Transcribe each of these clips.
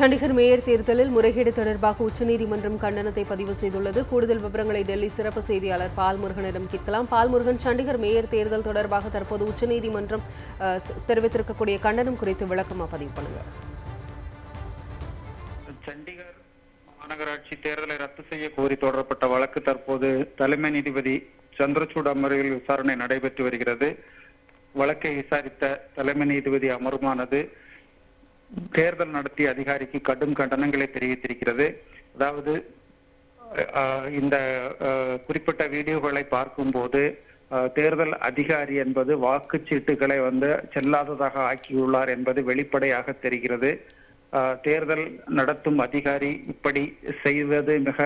Chandigarh mayor தேர்தலில் முறைகேடு தொடர்பாக உச்சநீதிமன்றம் கண்டனத்தை பதிவு செய்துள்ளது. கூடுதல் விவரங்களை டெல்லி சிறப்பு செய்தியாளர் பால்முருகனிடம் கேட்கலாம். பால்முருகன் சண்டிகர் மேயர் தேர்தல் தொடர்பாக தற்போது உச்சநீதிமன்றம் தெரிவித்திருக்கக்கூடிய கண்டனம் குறித்து விளக்கமா பதிவு பண்ணுங்க. சண்டிகர் மாநகராட்சி தேர்தலை ரத்து செய்ய கோரி தொடரப்பட்ட வழக்கு தற்போது தலைமை நீதிபதி சந்திரசூட் அமர்வில் விசாரணை நடைபெற்று வருகிறது. வழக்கை விசாரித்த தலைமை நீதிபதி அமர்வானது தேர்தல் நடத்திய அதிகாரிக்கு கடும் கண்டனங்களை தெரிவித்திருக்கிறது. அதாவது இந்த குறிப்பிட்ட வீடியோகளை பார்க்கும்போது தேர்தல் அதிகாரி என்பது வாக்குச்சீட்டுகளை வந்து செல்லாததாக ஆக்கியுள்ளார் என்பது வெளிப்படையாக தெரிகிறது. தேர்தல் நடத்தும் அதிகாரி இப்படி செய்வது மிக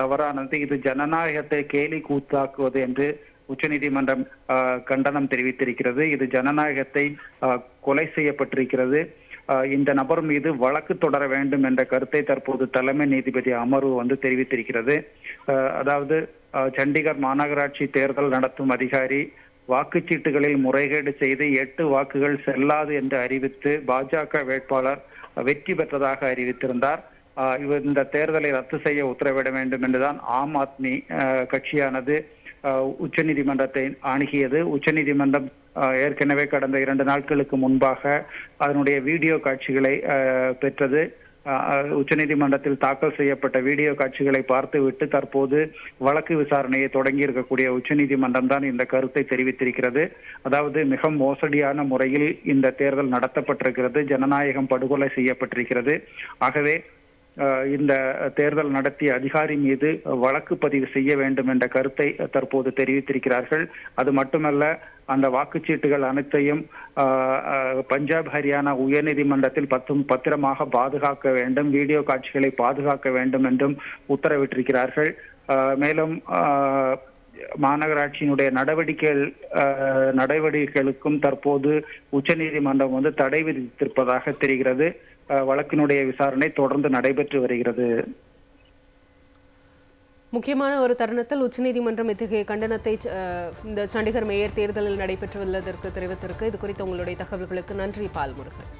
தவறானது. இது ஜனநாயகத்தை கேலி கூத்தாக்குவது என்று உச்சநீதிமன்றம் கண்டனம் தெரிவித்திருக்கிறது. இது ஜனநாயகத்தை கொலை செய்யப்பட்டிருக்கிறது. இந்த நபர் மீது வழக்கு தொடர வேண்டும் என்ற கருத்தை தற்போது தலைமை நீதிபதி அமர்வு வந்து தெரிவித்திருக்கிறது. அதாவது சண்டிகர் மாநகராட்சி தேர்தல் நடத்தும் அதிகாரி வாக்குச்சீட்டுகளில் முறைகேடு செய்து எட்டு வாக்குகள் செல்லாது என்று அறிவித்து பாஜக வேட்பாளர் வெற்றி பெற்றதாக அறிவித்திருந்தார். ஆஹ் இவர் இந்த தேர்தலை ரத்து செய்ய உத்தரவிட வேண்டும் என்றுதான் ஆம் ஆத்மி கட்சியானது ஆஹ் உச்சநீதிமன்றத்தை அணுகியது. உச்சநீதிமன்றம் ஏற்கனவே கடந்த இரண்டு நாட்களுக்கு முன்பாக அதனுடைய வீடியோ காட்சிகளை ஆஹ் பெற்றது. உச்சநீதிமன்றத்தில் தாக்கல் செய்யப்பட்ட வீடியோ காட்சிகளை பார்த்துவிட்டு தற்போது வழக்கு விசாரணையை தொடங்கி இருக்கக்கூடிய உச்சநீதிமன்றம் தான் இந்த கருத்தை தெரிவித்திருக்கிறது. அதாவது மிக மோசடியான முறையில் இந்த தேர்தல் நடத்தப்பட்டிருக்கிறது. ஜனநாயகம் படுகொலை செய்யப்பட்டிருக்கிறது. ஆகவே இந்த தேர்தல் நடத்திய அதிகாரி மீது வழக்கு பதிவு செய்ய வேண்டும் என்ற கருத்தை தற்போது தெரிவித்திருக்கிறார்கள். அது மட்டுமல்ல அந்த வாக்குச்சீட்டுகள் அனைத்தையும் பஞ்சாப் ஹரியானா உயர்நீதிமன்றத்தில் பத்தும் பத்திரமாக பாதுகாக்க வேண்டும் வீடியோ காட்சிகளை பாதுகாக்க வேண்டும் என்றும் உத்தரவிட்டிருக்கிறார்கள். மேலும் மாநகராட்சியினுடைய நடவடிக்கைகள் நடவடிக்கைகளுக்கும் தற்போது உச்சநீதிமன்றம் வந்து தடை விதித்திருப்பதாக தெரிகிறது. வழக்கினுடைய விசாரணை தொடர்ந்து நடைபெற்று வருகிறது. முக்கியமான ஒரு தருணத்தில் உச்சநீதிமன்றம் இத்தகைய கண்டனத்தை இந்த சண்டிகர் மேயர் தேர்தலில் நடைபெற்றுள்ளதற்கு தெரிவித்திருக்கு. இது குறித்த உங்களுடைய தகவல்களுக்கு நன்றி பால்முருகன்.